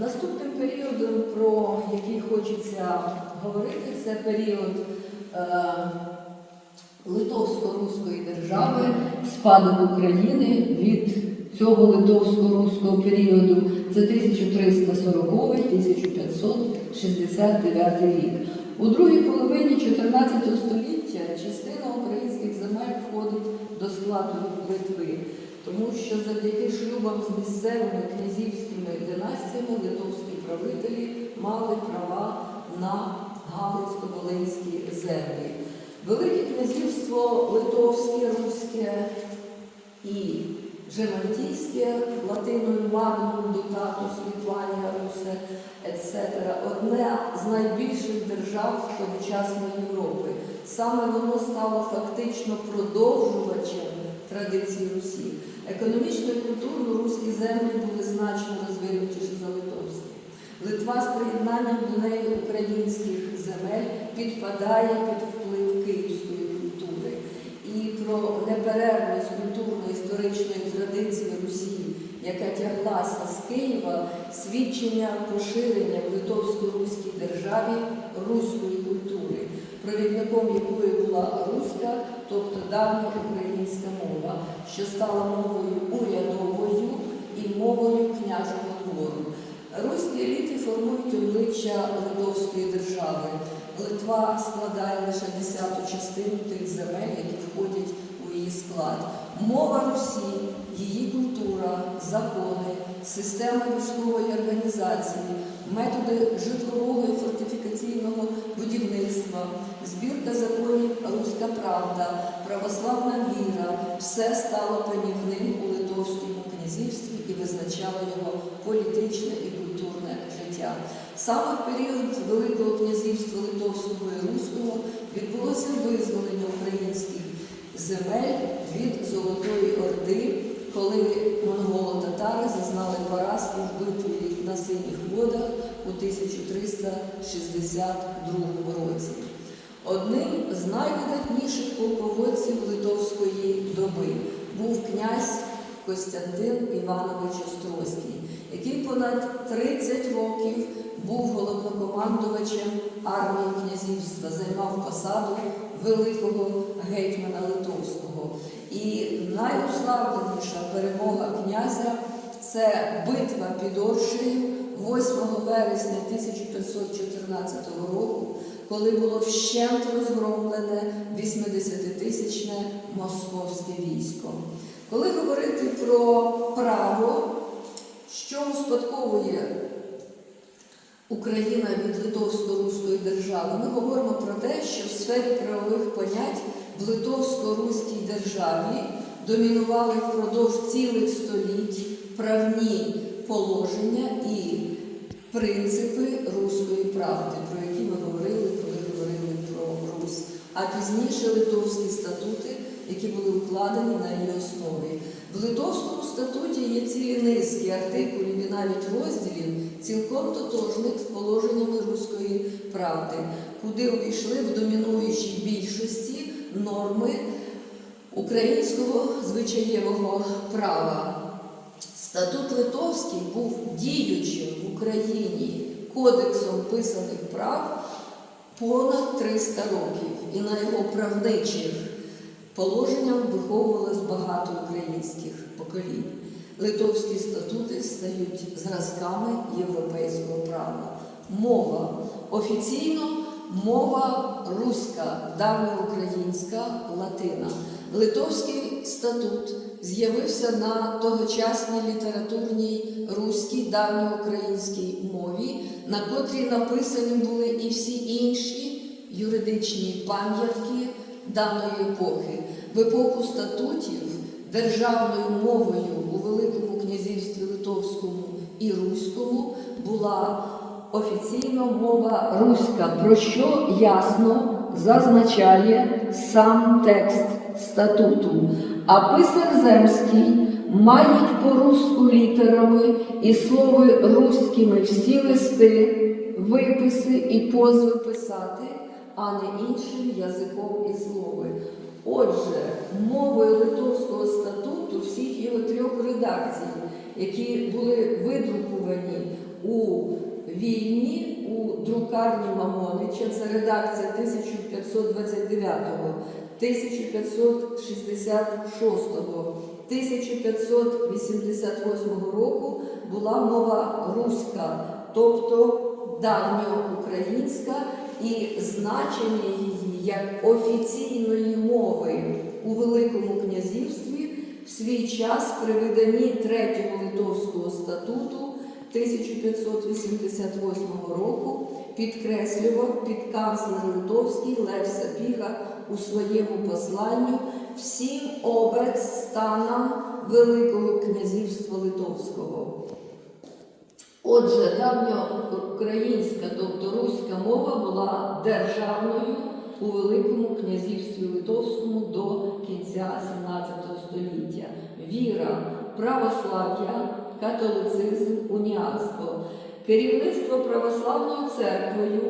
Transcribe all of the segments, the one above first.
Наступним періодом, про який хочеться говорити, це період е, Литовсько-Руської держави, спадок України від цього литовсько-руського періоду. Це 1340-1569 рік. У другій половині 14 століття частина українських земель входить до складу Литви, тому що завдяки шлюбам з місцевими князівськими династіями литовські правителі мали права на Галицько-Волинські землі. Велике князівство Литовське, Руське і Жемантійське, латиною Магнум, Дукатус, Літванія, Русе, etc. одне з найбільших держав тогочасної Європи. Саме воно стало фактично продовжувачем традицій Русі. Землі були значно розвинутіші за литовські. Литва з приєднанням до неї українських земель підпадає під вплив київської культури. І про неперервність культурно-історичної традиції Русі, яка тяглася з Києва, свідчення поширення в Литовсько-Руській державі руської культури, провідником якої була руська, тобто давня українська мова, що стала мовою урядовою і мовою княжого двору. Руські еліти формують обличчя Литовської держави. Литва складає лише десяту частину тих земель, які входять у її склад. Мова Русі, її культура, закони, система військової організації, методи житлового і фортифікаційного будівництва, збірка законів Руська правда, православна віра все стало панівним у Литовському князівстві і визначало його політичне і культурне життя. Саме в період Великого князівства Литовського і Руського відбулося визволення українських земель від Золотої Орди, коли монголо-татари зазнали поразки в битві на синіх водах у 1362 році. Одним з найвидатніших полководців Литовської доби був князь Костянтин Іванович Острозький, який понад 30 років був головнокомандувачем армії князівства, займав посаду великого гетьмана Литовського. І найуславленіша перемога князя це битва під Оршею 8 вересня 1514 року, коли було вщент розгромлене 80-тисячне московське військо. Коли говорити про право, що успадковує Україна від Литовсько-Руської держави, ми говоримо про те, що в сфері правових понять в Литовсько-Руській державі домінували впродовж цілих століть правні положення і принципи руської правди, про які ми говорили, коли говорили про Русь, а пізніше литовські статути, які були укладені на її основі. В Литовському статуті є цілі низки артикулів і навіть розділів, цілком тотожних з положеннями руської правди, куди увійшли в домінуючій більшості норми українського звичаєвого права. Статут Литовський був діючим в Україні кодексом писаних прав понад 300 років, і на його правничих положенням виховувалось багато українських поколінь. Литовські статути стають зразками європейського права. Мова офіційно мова руська, давньоукраїнська, латина. Литовський статут з'явився на тогочасній літературній руській давньоукраїнській мові, на котрій написані були і всі інші юридичні пам'ятки даної епохи. В епоху статутів державною мовою у Великому князівстві Литовському і Руському була офіційно мова руська, про що ясно зазначає сам текст статуту. А писар земський мають по-руску літерами і слови руськими всі листи, виписи і позви писати, а не іншим язиком і слови. Отже, мовою Литовського статуту всіх його трьох редакцій, які були видруковані у Вільні, у друкарні Мамонича, це редакція 1529-го, 1566-го, 1588 року була мова руська, тобто давньоукраїнська, і значення її як офіційної мови у Великому князівстві в свій час при виданні третього литовського статуту 1588 року підкреслював підканцлер Литовський Лев Сапіга у своєму посланню всім обець станам Великого князівства Литовського. Отже, давньоукраїнська, тобто руська мова була державною у Великому князівстві Литовському до кінця 17 століття. Віра, православ'я, католицизм, уніатство. Керівництво православною церквою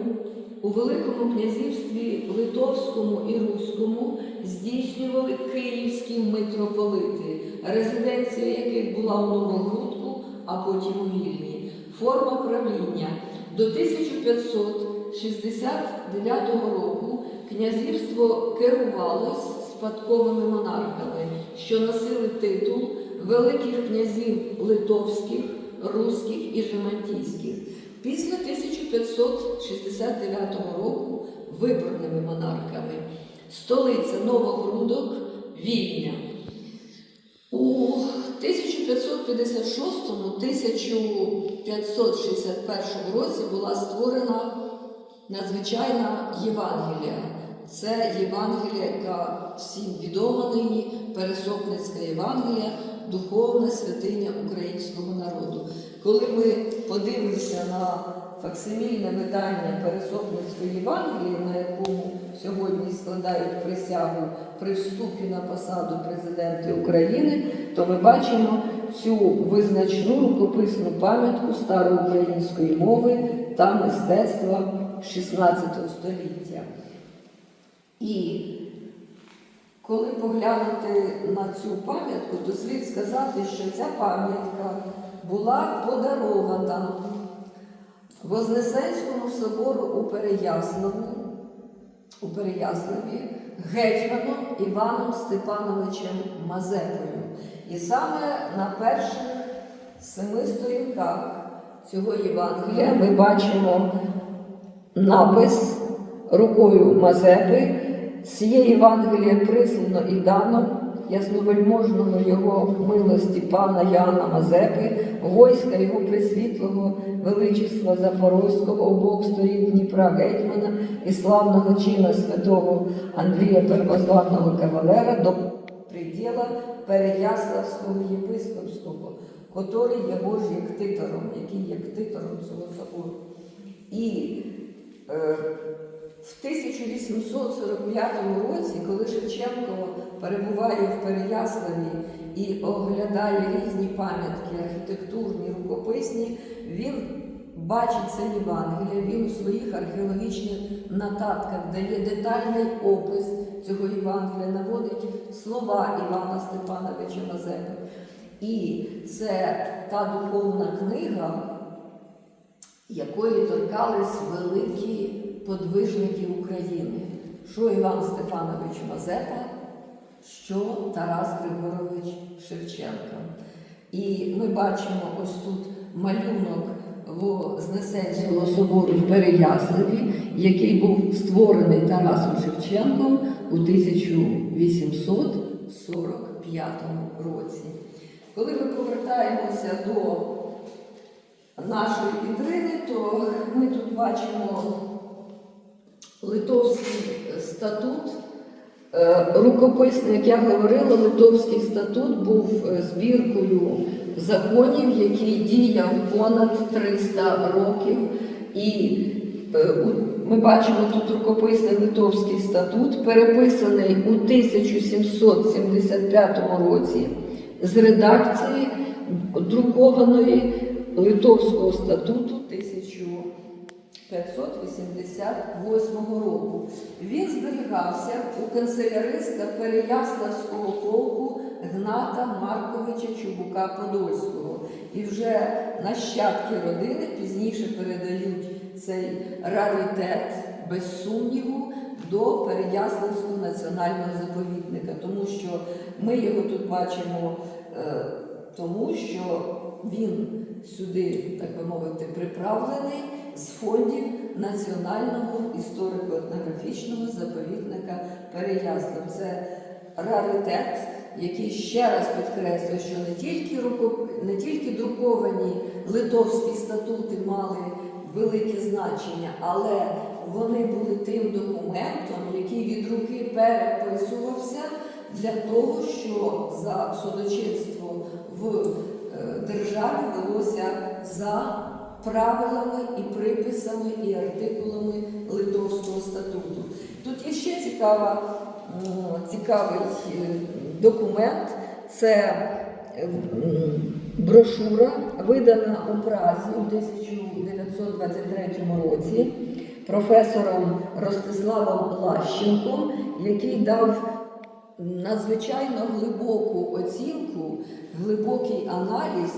у Великому князівстві Литовському і Руському здійснювали київські митрополити, резиденція яких була у Новогрудку, а потім у Вільні. Форма правління до 1569 року князівство керувалось спадковими монархами, що носили титул великих князів литовських, руських і жемантійських. Після 1569 ророку виборними монархами. Столиця Новогрудок, Вільня. У 1556-1561 році була створена надзвичайна Євангелія. Це Євангелія, яка всім відома нині, Пересопницька Євангелія, духовна святиня українського народу. Коли ми подивимося на факсимільне видання Пересопницької Євангелії, на якому сьогодні складають присягу при вступі на посаду президента України, то ми бачимо цю визначну рукописну пам'ятку староукраїнської мови та мистецтва 16 століття. І коли поглянути на цю пам'ятку, то слід сказати, що ця пам'ятка була подарована Вознесенському собору у Переяславу, у Переяславі гетьманом Іваном Степановичем Мазепою. І саме на перших семи сторінках цього Євангелія ми бачимо напис рукою Мазепи. Цієї Євангелія прислано і дано ясновельможного його милості пана Яна Мазепи, войська його присвітлого величества Запорозького обох сторін Дніпра Гетьмана і славного чина святого Андрія Первозваного кавалера до приділа Переяславського єпископського, котрий ж як титором, який як титором цього собору. І е, в 1845 році, коли Шевченко перебуває в Переяславі і оглядає різні пам'ятки, архітектурні, рукописні, він бачить це Євангеліє, він у своїх археологічних нотатках дає детальний опис цього Євангелія, наводить слова Івана Степановича Мазепи. І це та духовна книга, якої торкались великі подвижники України, що Іван Степанович Мазепа, що Тарас Григорович Шевченко. І ми бачимо ось тут малюнок Вознесенського собору в Переяславі, який був створений Тарасом Шевченком у 1845 році. Коли ми повертаємося до нашої вітрини, то ми тут бачимо Литовський статут. Е, Рукописний, як я говорила, Литовський статут був е, збіркою законів, який діяв понад 300 років. І е, ми бачимо тут рукописний Литовський статут, переписаний у 1775 році з редакції друкованої Литовського статуту 1588 року. Він зберігався у канцеляриста Переяславського полку Гната Марковича Чубука Подольського. і вже нащадки родини пізніше передають цей раритет, без сумніву, до Переяславського національного заповідника, тому що ми його тут бачимо, е, тому що він сюди, так би мовити, приправлений з фондів Національного історико-етнографічного заповідника Переяслав. Це раритет, який ще раз підкреслює, що не тільки, руко... не тільки друковані литовські статути мали велике значення, але вони були тим документом, який від руки переписувався для того, що за судочинство в е, державі велося за правилами і приписами і артикулами Литовського статуту. Тут є ще цікава, цікавий е, документ. Це брошура, видана у Празі у 1923 році професором Ростиславом Лащенком, який дав надзвичайно глибоку оцінку, глибокий аналіз,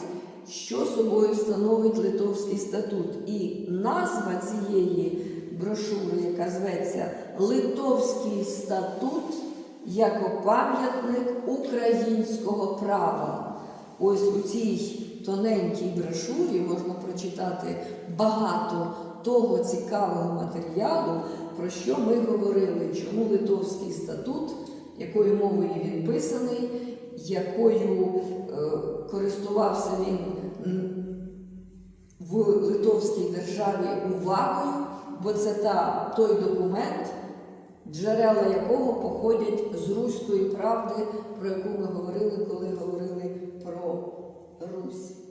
що собою становить Литовський статут. І назва цієї брошури, яка зветься Литовський статут як пам'ятник українського права. Ось у цій тоненькій брошурі можна прочитати багато того цікавого матеріалу, про що ми говорили, чому Литовський статут, якою мовою він писаний, якою е, користувався він в Литовській державі увагою, бо це та, той документ, джерела якого походять з руської правди, про яку ми говорили, коли говорили про Русь.